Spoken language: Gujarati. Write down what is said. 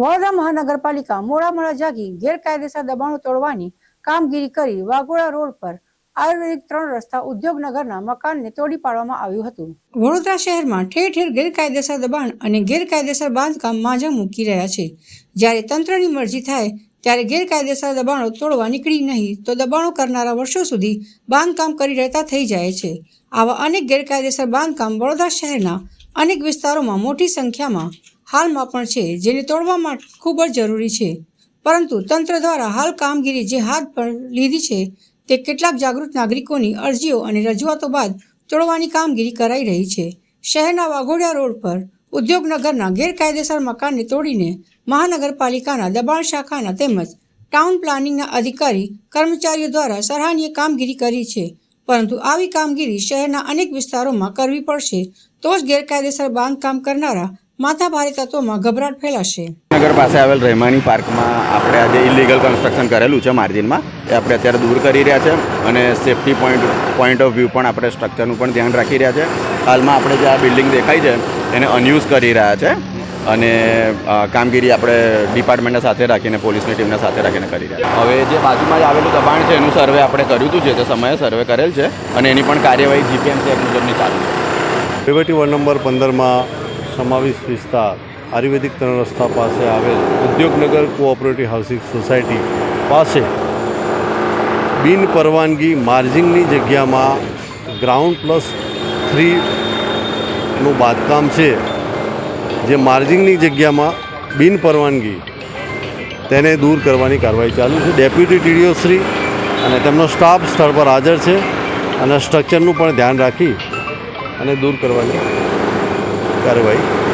વડોદરા મહાનગરપાલિકા મોડા મોડા જાગી ગેરકાયદેસર દબાણો તોડવાની કામગીરી કરી વાઘોડા રોડ પર આયુર્વેદિક ત્રણ રસ્તા ઉદ્યોગનગરના મકાનને તોડી પાડવામાં આવ્યું હતું. વડોદરા શહેરમાં ઠેર ઠેર ગેરકાયદેસર દબાણ અને ગેરકાયદેસર બાંધકામ માજા મૂકી રહ્યા છે. જ્યારે તંત્રની મરજી થાય ત્યારે ગેરકાયદેસર દબાણો તોડવા નીકળી નહીં તો દબાણો કરનારા વર્ષો સુધી બાંધકામ કરી રહેતા થઈ જાય છે. આવા અનેક ગેરકાયદેસર બાંધકામ વડોદરા શહેરના અનેક વિસ્તારોમાં મોટી સંખ્યામાં હાલમાં પણ છે, જેને તોડવા માટે ખૂબ જ જરૂરી છે. પરંતુ તંત્ર દ્વારા હાલ કામગીરી જે હાથ પર લીધી છે, તે કેટલાક જાગૃત નાગરિકોની અરજીઓ અને રજૂઆતો બાદ તોડવાની કામગીરી કરાઈ રહી છે. શહેરના વાઘોડિયા રોડ પર ઉદ્યોગનગરના ગેરકાયદેસર મકાનને તોડીને મહાનગરપાલિકાના દબાણ શાખાના તેમજ ટાઉન પ્લાનિંગના અધિકારી કર્મચારીઓ દ્વારા સરાહનીય કામગીરી કરી છે. પરંતુ આવી કામગીરી શહેરના અનેક વિસ્તારોમાં કરવી પડશે, તો જ ગેરકાયદેસર બાંધકામ કરનારા માથાભારે તત્વોમાં ગભરાટ ફેલાશે. નગર પાસે આવેલ રહેમાની પાર્કમાં આપણે આજે ઇલીગલ કન્સ્ટ્રક્શન કરેલું છે માર્જિનમાં. એ આપણે અત્યારે દૂર કરી રહ્યા છે અને safety point point of view પણ આપણે સ્ટ્રક્ચરનું પણ ધ્યાન રાખી રહ્યા છે. હાલમાં આપણે જે આ બિલ્ડિંગ દેખાય છે એને અનયુઝ કરી રહ્યા છે અને કામગીરી આપણે ડિપાર્ટમેન્ટને સાથે રાખીને પોલીસની ટીમને સાથે રાખીને કરી રહ્યા છે. હવે જે બાજુમાં જ આવેલું દબાણ છે એનું સર્વે આપણે કર્યું હતું જે તે સમયે સર્વે કરેલ છે અને એની પણ કાર્યવાહી જીપીએમસી એક મુજબની ચાલુ છે. વહીવટી વોર્ડ નંબર પંદરમાં સમાવિષ્ટ વિસ્તાર આયુર્વેદિક ત્રણ રસ્તા પાસે આવેલ ઉદ્યોગનગર કોઓપરેટિવ હાઉસિંગ સોસાયટી પાસે બિન પરવાનગી માર્જિંગની જગ્યામાં ગ્રાઉન્ડ પ્લસ થ્રીનું બાંધકામ છે. જે માર્જિંગની જગ્યામાં બિન પરવાનગી તેને દૂર કરવાની કાર્યવાહી ચાલુ છે. ડેપ્યુટી ટીડીઓ શ્રી અને તેમનો સ્ટાફ સ્થળ પર હાજર છે અને સ્ટ્રક્ચરનું પણ ધ્યાન રાખી અને દૂર કરવાની that away.